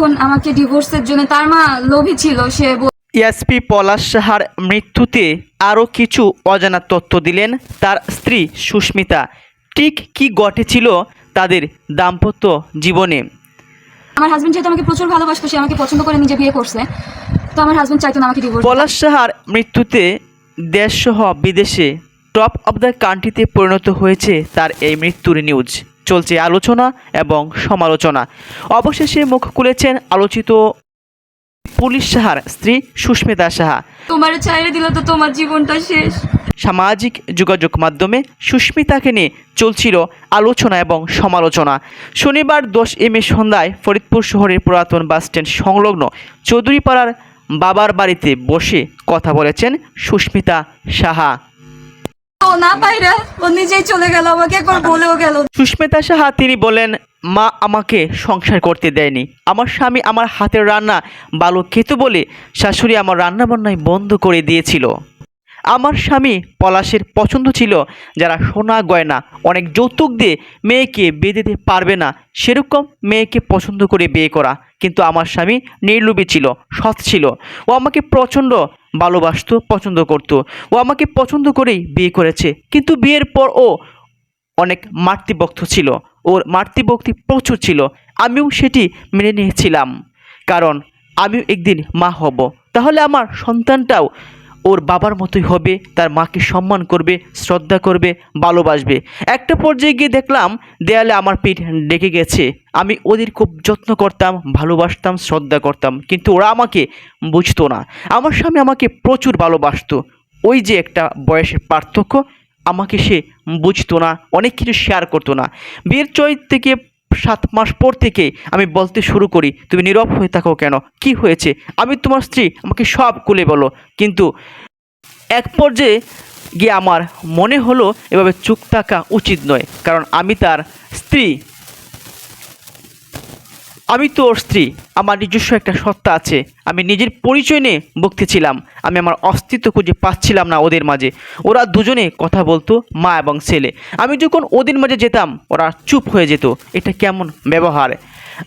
এখন আমাকে ডিভোর্সের জন্য তার মা লোভী ছিল সে বল- এসপি পলাশ সাহার মৃত্যুতে আরও কিছু অজানা তথ্য দিলেন তার স্ত্রী সুস্মিতা। ঠিক কি ঘটেছিল তাদের দাম্পত্য জীবনে? আমার হাজবেন্ড যেহেতু আমাকে প্রচুর ভালোবাসতো সে আমাকে পছন্দ করে নিজে বিয়ে করছে। তো আমার হাজবেন্ড চাইতো না আমাকে ডিভোর্স পলাশ সাহার মৃত্যুতে দেশসহ বিদেশে টপ অব দ্য কান্ট্রিতে পরিণত হয়েছে তার এই মৃত্যুর নিউজ চলছে আলোচনা এবং সমালোচনা। অবশেষে মুখ খুলেছেন আলোচিত পুলিশ সাহার স্ত্রী সুস্মিতা সাহা। তোমার চাইরে দিল তো তোমার জীবনটা শেষ। সামাজিক যোগাযোগ মাধ্যমে সুস্মিতাকে নিয়ে চলছিল আলোচনা এবং সমালোচনা। শনিবার দশ এম এ সন্ধ্যায় ফরিদপুর শহরের পুরাতন বাসস্ট্যান্ড সংলগ্ন চৌধুরীপাড়ার বাবার বাড়িতে বসে কথা বলেছেন সুস্মিতা সাহা। ও না পাইরা ও নিজেই চলে গেল আমাকে একবার বলেও গেল সুস্মিতা সাহা তিনি বলেন মা আমাকে সংসার করতে দেয়নি। আমার স্বামী আমার হাতের রান্না ভালো খেতে বলে শাশুড়ি আমার রান্না বান্নায় বন্ধ করে দিয়েছিল। আমার স্বামী পলাশের পছন্দ ছিল যারা সোনা গয়না, অনেক যৌতুক দিয়ে মেয়েকে বিয়ে দিতে পারবে না, সেরকম মেয়েকে পছন্দ করে বিয়ে করা। কিন্তু আমার স্বামী নির্লোভী ছিল, সৎ ছিল। ও আমাকে প্রচণ্ড ভালোবাসত, পছন্দ করতো। ও আমাকে পছন্দ করেই বিয়ে করেছে। কিন্তু বিয়ের পর ও অনেক মাতৃভক্ত ছিল। ওর মাতৃভক্তি প্রচুর ছিল। আমিও সেটি মেনে নিয়েছিলাম। কারণ, আমিও একদিন মা হব। তাহলে আমার সন্তানটাও ওর বাবার মতোই হবে, তার মাকে সম্মান করবে, শ্রদ্ধা করবে, ভালোবাসবে। একটা পর্যায়ে গিয়ে দেখলাম, দেয়ালে আমার পিঠ ডেকে গেছে। আমি ওদের খুব যত্ন করতাম, ভালোবাসতাম, শ্রদ্ধা করতাম, কিন্তু ওরা আমাকে বুঝতো না। আমার স্বামী আমাকে প্রচুর ভালোবাসতো। ওই যে একটা বয়সের পার্থক্য, আমাকে সে বুঝতো না, অনেক কিছু শেয়ার করতো না। বিয়ের চয় থেকে সাত মাস পর থেকে আমি বলতে শুরু করি, তুমি নীরব হয়ে থাকো কেন? কি হয়েছে? আমি তোমার স্ত্রী, আমাকে সব কুলে বলো। কিন্তু এক পর্যায়ে গিয়ে আমার মনে হলো, এভাবে চুপ থাকা উচিত নয়। কারণ আমি তার স্ত্রী। আমি তো ওর স্ত্রী। আমার নিজস্ব একটা সত্তা আছে। আমি নিজের পরিচয় নিয়ে বকতেছিলাম আমি আমার অস্তিত্ব খুঁজে পাচ্ছিলাম না ওদের মাঝে। ওরা দুজনে কথা বলতো, মা এবং ছেলে। আমি যখন ওদের মাঝে যেতাম, ওরা চুপ হয়ে যেত। এটা কেমন ব্যবহার?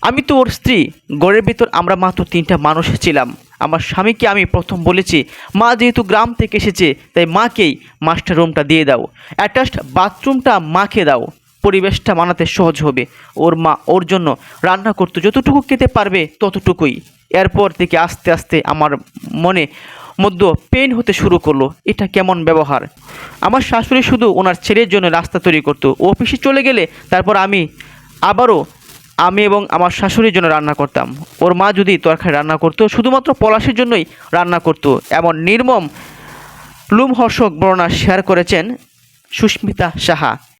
আমি তো ওর স্ত্রী। গড়ের ভেতর আমরা মাত্র তিনটা মানুষ ছিলাম। আমার স্বামীকে আমি প্রথম বলেছি, মা যেহেতু গ্রাম থেকে এসেছে, তাই মাকেই মাস্টার রুমটা দিয়ে দাও। অ্যাটাচড বাথরুমটা মাকে দাও। পরিবেশটা মানাতে সহজ হবে। ওর মা ওর জন্য রান্না করতো যতটুকু খেতে পারবে ততটুকুই। এরপর থেকে আস্তে আস্তে আমার মনে মধ্যে পেন হতে শুরু করল। এটা কেমন ব্যবহার? আমার শাশুড়ি শুধু ওনার ছেলের জন্য রাস্তা তৈরি করতো। অফিসে চলে গেলে তারপর আমি আবারও আমি এবং আমার শাশুড়ির জন্য রান্না করতাম। ওর মা যদি তরকারি রান্না করতো, শুধুমাত্র পলাশের জন্যই রান্না করতো। এমন নির্মম, লুমহর্ষক বর্ণনা শেয়ার করেছেন সুস্মিতা সাহা।